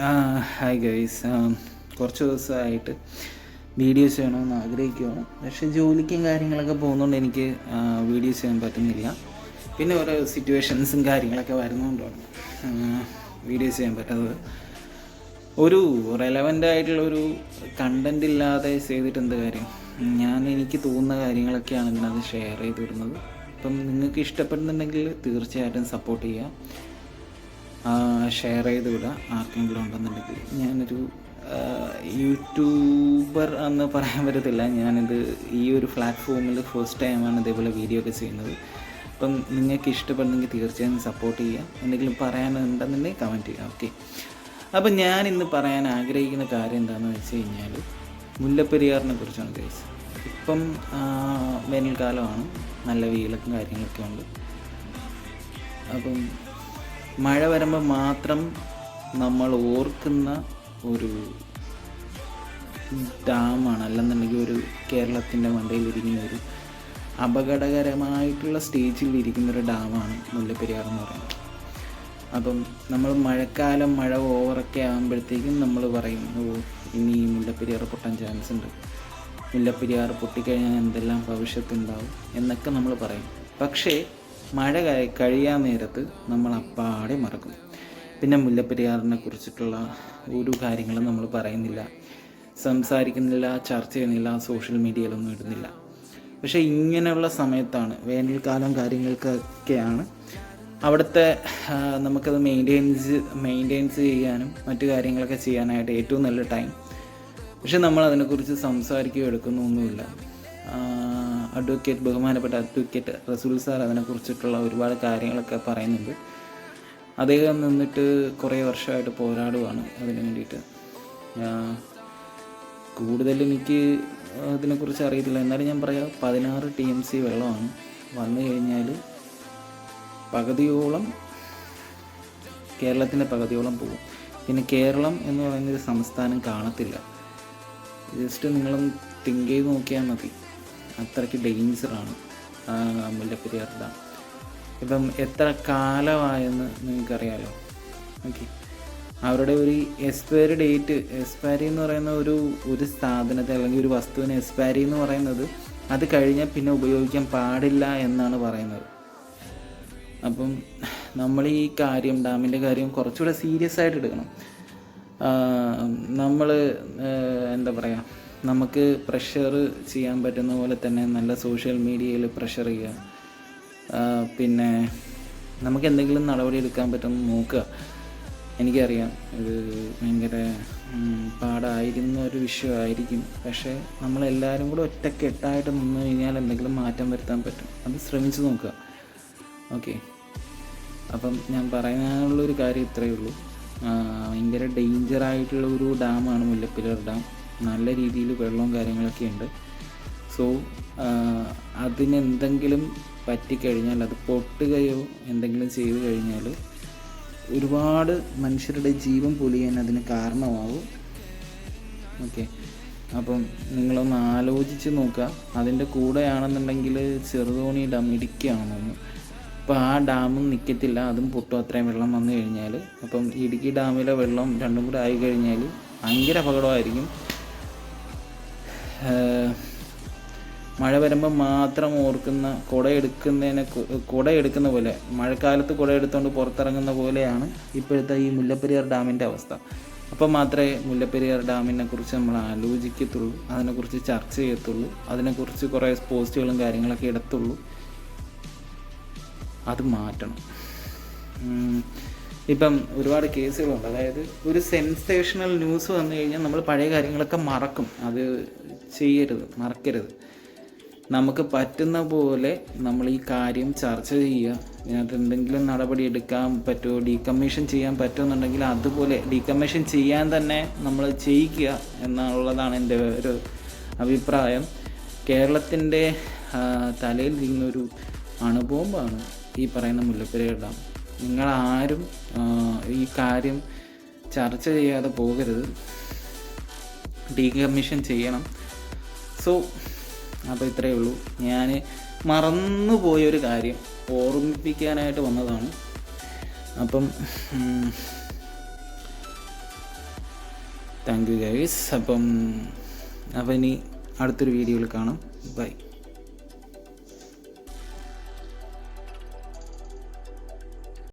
Hi guys കുറച്ച് ദിവസമായിട്ട് videos ചെയ്യണമെന്ന് ആഗ്രഹിക്കുകയാണ് പക്ഷെ ജോലിക്കും കാര്യങ്ങളൊക്കെ പോകുന്നതുകൊണ്ട് എനിക്ക് വീഡിയോസ് ചെയ്യാൻ പറ്റുന്നില്ല. പിന്നെ ഓരോ സിറ്റുവേഷൻസും കാര്യങ്ങളൊക്കെ വരുന്നതുകൊണ്ടാണ് വീഡിയോസ് ചെയ്യാൻ പറ്റാത്തത്. ഒരു റെലവന്റ് ആയിട്ടുള്ളൊരു കണ്ടന്റ് ഇല്ലാതെ ചെയ്തിട്ട് എന്ത് കാര്യം? ഞാൻ എനിക്ക് തോന്നുന്ന കാര്യങ്ങളൊക്കെയാണ് ഇതിനകത്ത് ഷെയർ ചെയ്ത് വിടുന്നത് അപ്പം നിങ്ങൾക്ക് ഇഷ്ടപ്പെടുന്നുണ്ടെങ്കിൽ തീർച്ചയായിട്ടും സപ്പോർട്ട് ചെയ്യുക ഷെയർ ചെയ്ത് വിടുക ആർക്കെങ്കിലും ഉണ്ടെന്നുണ്ടെങ്കിൽ. ഞാനൊരു യൂട്യൂബർ എന്ന് പറയാൻ പറ്റത്തില്ല. ഞാനിത് ഈ ഒരു പ്ലാറ്റ്ഫോമിൽ ഫസ്റ്റ് ടൈമാണ് ഇതേപോലെ വീഡിയോ ഒക്കെ ചെയ്യുന്നത്. അപ്പം നിങ്ങൾക്ക് ഇഷ്ടപ്പെടുന്നെങ്കിൽ തീർച്ചയായും സപ്പോർട്ട് ചെയ്യുക എന്തെങ്കിലും പറയാനുണ്ടെന്നുണ്ടെങ്കിൽ കമന്റ് ചെയ്യുക ഓക്കെ അപ്പം ഞാൻ ഇന്ന് പറയാൻ ആഗ്രഹിക്കുന്ന കാര്യം എന്താണെന്ന് വെച്ച് കഴിഞ്ഞാൽ മുല്ലപ്പെരിയാറിനെ കുറിച്ചാണ് കേസ് ഇപ്പം വേനൽക്കാലമാണ്. നല്ല വെയിലൊക്കെ കാര്യങ്ങളൊക്കെ ഉണ്ട്. അപ്പം മഴ വരുമ്പോൾ മാത്രം നമ്മൾ ഓർക്കുന്ന ഒരു ഡാമാണ് അല്ലെന്നുണ്ടെങ്കിൽ ഒരു കേരളത്തിന്റെ മണ്ടയിലിരിക്കുന്ന ഒരു അപകടകരമായിട്ടുള്ള സ്റ്റേജിൽ ഇരിക്കുന്ന ഒരു ഡാമാണ് മുല്ലപ്പെരിയാർ എന്ന് പറയുന്നത്. അപ്പം നമ്മൾ മഴക്കാലം മഴ ഓവറൊക്കെ ആകുമ്പോഴത്തേക്കും നമ്മൾ പറയും ഓ ഇനി മുല്ലപ്പെരിയാർ പൊട്ടാൻ ചാൻസ് ഉണ്ട്. മുല്ലപ്പെരിയാർ പൊട്ടിക്കഴിഞ്ഞാൽ എന്തെല്ലാം ഭവിഷ്യത്തുണ്ടാവും? എന്നൊക്കെ നമ്മൾ പറയും. പക്ഷേ മഴ കഴി- കഴിയാൻ നേരത്ത് നമ്മൾ അപ്പാടെ മറക്കും. പിന്നെ മുല്ലപ്പെരിയാറിനെ കുറിച്ചിട്ടുള്ള ഒരു കാര്യങ്ങളും നമ്മൾ പറയുന്നില്ല. സംസാരിക്കുന്നില്ല ചർച്ച ചെയ്യുന്നില്ല സോഷ്യൽ മീഡിയയിലൊന്നും ഇടുന്നില്ല. പക്ഷേ ഇങ്ങനെയുള്ള സമയത്താണ് വേനൽക്കാലം കാര്യങ്ങൾക്കൊക്കെയാണ്. അവിടുത്തെ നമുക്കത് മെയിന്റെയിൻസ് മെയിന്റെയിൻസ് ചെയ്യാനും മറ്റു കാര്യങ്ങളൊക്കെ ചെയ്യാനായിട്ട് ഏറ്റവും നല്ല ടൈം. പക്ഷെ നമ്മൾ അതിനെക്കുറിച്ച് സംസാരിക്കുകയോ എടുക്കുന്നൊന്നുമില്ല. അഡ്വക്കേറ്റ് ബഹുമാനപ്പെട്ട അഡ്വക്കേറ്റ് റസൂൽ സാർ അതിനെക്കുറിച്ചിട്ടുള്ള ഒരുപാട് കാര്യങ്ങളൊക്കെ പറയുന്നുണ്ട്. അദ്ദേഹം നിന്നിട്ട് കുറേ വർഷമായിട്ട് പോരാടുവാണ് അതിന് വേണ്ടിയിട്ട്. കൂടുതൽ എനിക്ക് അതിനെക്കുറിച്ച് അറിയത്തില്ല. എന്നാലും ഞാൻ പറയാം പതിനാറ് ടി എം സി വെള്ളമാണ്. വന്നു കഴിഞ്ഞാൽ പകുതിയോളം കേരളത്തിന്റെ പകുതിയോളം പോകും. പിന്നെ കേരളം എന്ന് പറയുന്ന ഒരു സംസ്ഥാനം കാണത്തില്ല. ജസ്റ്റ് നിങ്ങളും തിങ്ക് ചെയ്ത് നോക്കിയാൽ മതി. അത്രയ്ക്ക് ഡേഞ്ചറാണ് മുല്ലപ്പെരിയാർ ഡാം ഇപ്പം എത്ര കാലമായെന്ന് നിങ്ങൾക്കറിയാലോ? ഓക്കെ. അവരുടെ ഒരു എക്സ്പയറി ഡേറ്റ് എക്സ്പയറി എന്ന് പറയുന്ന ഒരു ഒരു സ്ഥാപനത്തെ അല്ലെങ്കിൽ ഒരു വസ്തുവിന് എക്സ്പയറി എന്ന് പറയുന്നത് അത് കഴിഞ്ഞാൽ പിന്നെ ഉപയോഗിക്കാൻ പാടില്ല എന്നാണ് പറയുന്നത്. അപ്പം നമ്മൾ ഈ കാര്യം ഡാമിന്റെ കാര്യം കുറച്ചുകൂടെ സീരിയസ് ആയിട്ട് എടുക്കണം. നമ്മൾ എന്താ പറയുക നമുക്ക് പ്രഷർ ചെയ്യാൻ പറ്റുന്ന പോലെ തന്നെ നല്ല സോഷ്യൽ മീഡിയയിൽ പ്രഷർ ചെയ്യുക. പിന്നെ നമുക്ക് എന്തെങ്കിലും നടപടി എടുക്കാൻ പറ്റുമെന്ന് നോക്കുക. എനിക്കറിയാം ഇത് ഭയങ്കര പാടായിരുന്ന ഒരു വിഷയമായിരിക്കും. പക്ഷേ നമ്മളെല്ലാവരും കൂടെ ഒറ്റക്കെട്ടായിട്ട് നിന്ന് കഴിഞ്ഞാൽ എന്തെങ്കിലും മാറ്റം വരുത്താൻ പറ്റും. അത് ശ്രമിച്ചു നോക്കുക. ഓക്കെ. അപ്പം ഞാൻ പറയാനുള്ളൊരു കാര്യം ഇത്രയേ ഉള്ളൂ. ഭയങ്കര ഡേഞ്ചർ ആയിട്ടുള്ള ഒരു ഡാമാണ് മുല്ലപ്പിലർ ഡാം നല്ല രീതിയിൽ വെള്ളവും കാര്യങ്ങളൊക്കെ ഉണ്ട്. സോ അതിനെന്തെങ്കിലും പറ്റിക്കഴിഞ്ഞാൽ അത് പൊട്ടുകയോ എന്തെങ്കിലും ചെയ്തു കഴിഞ്ഞാൽ ഒരുപാട് മനുഷ്യരുടെ ജീവൻ പൊലിയാൻ അതിന് കാരണമാവും. ഓക്കെ അപ്പം നിങ്ങളൊന്ന് ആലോചിച്ച് നോക്കുക. അതിന്റെ കൂടെയാണെന്നുണ്ടെങ്കിൽ ചെറുതോണി ഡാം ഇടുക്കിയാണെന്ന് അപ്പോൾ ആ ഡാമും നിൽക്കത്തില്ല അതും പൊട്ടും. അത്രയും വെള്ളം വന്നു കഴിഞ്ഞാൽ. അപ്പം ഇടുക്കി ഡാമിലെ വെള്ളം രണ്ടും കൂടെ ആയി കഴിഞ്ഞാൽ ഭയങ്കര അപകടമായിരിക്കും. മഴ വരുമ്പോൾ മാത്രം ഓർക്കുന്ന കുട എടുക്കുന്നതിനെ കു- കുട എടുക്കുന്ന പോലെ മഴക്കാലത്ത് കുടയെടുത്തുകൊണ്ട് പുറത്തിറങ്ങുന്ന പോലെയാണ് ഇപ്പോഴത്തെ ഈ മുല്ലപ്പെരിയാർ ഡാമിന്റെ അവസ്ഥ. അപ്പോൾ മാത്രമേ മുല്ലപ്പെരിയാർ ഡാമിനെ കുറിച്ച് നമ്മൾ ആലോചിക്കത്തുള്ളൂ അതിനെക്കുറിച്ച് ചർച്ച ചെയ്യത്തുള്ളൂ അതിനെക്കുറിച്ച് കുറേ പോസ്റ്റുകളും കാര്യങ്ങളൊക്കെ ഇടത്തുള്ളൂ. അത് മാറ്റണം. ഇപ്പം ഒരുപാട് കേസുകളുണ്ട്. അതായത് ഒരു സെൻസേഷണൽ ന്യൂസ് വന്നു കഴിഞ്ഞാൽ നമ്മൾ പഴയ കാര്യങ്ങളൊക്കെ മറക്കും. അത് ചെയ്യരുത് മറക്കരുത്. നമുക്ക് പറ്റുന്ന പോലെ നമ്മൾ ഈ കാര്യം ചർച്ച ചെയ്യുക. ഇതിനകത്ത് എന്തെങ്കിലും നടപടി എടുക്കാൻ പറ്റുമോ? ഡീകമ്മീഷൻ ചെയ്യാൻ പറ്റുമെന്നുണ്ടെങ്കിൽ അതുപോലെ ഡീകമ്മീഷൻ ചെയ്യാൻ തന്നെ നമ്മൾ ചെയ്യിക്കുക എന്നുള്ളതാണ് എന്റെ ഒരു അഭിപ്രായം. കേരളത്തിന്റെ തലയിൽ നിന്നൊരു അണുബോംബാണ് ഈ പറയുന്ന മുല്ലപ്പെരിയാർ ഡാം. നിങ്ങളാരും ഈ കാര്യം ചർച്ച ചെയ്യാതെ പോകരുത്. ഡീകമ്മീഷൻ ചെയ്യണം. സോ അപ്പോൾ ഇത്രയേ ഉള്ളൂ. ഞാൻ മറന്നു പോയൊരു കാര്യം ഓർമ്മിപ്പിക്കാനായിട്ട് വന്നതാണ്. അപ്പം താങ്ക് യു ഗൈസ് അപ്പം അപ്പം ഇനി അടുത്തൊരു വീഡിയോയിൽ കാണാം. ബൈ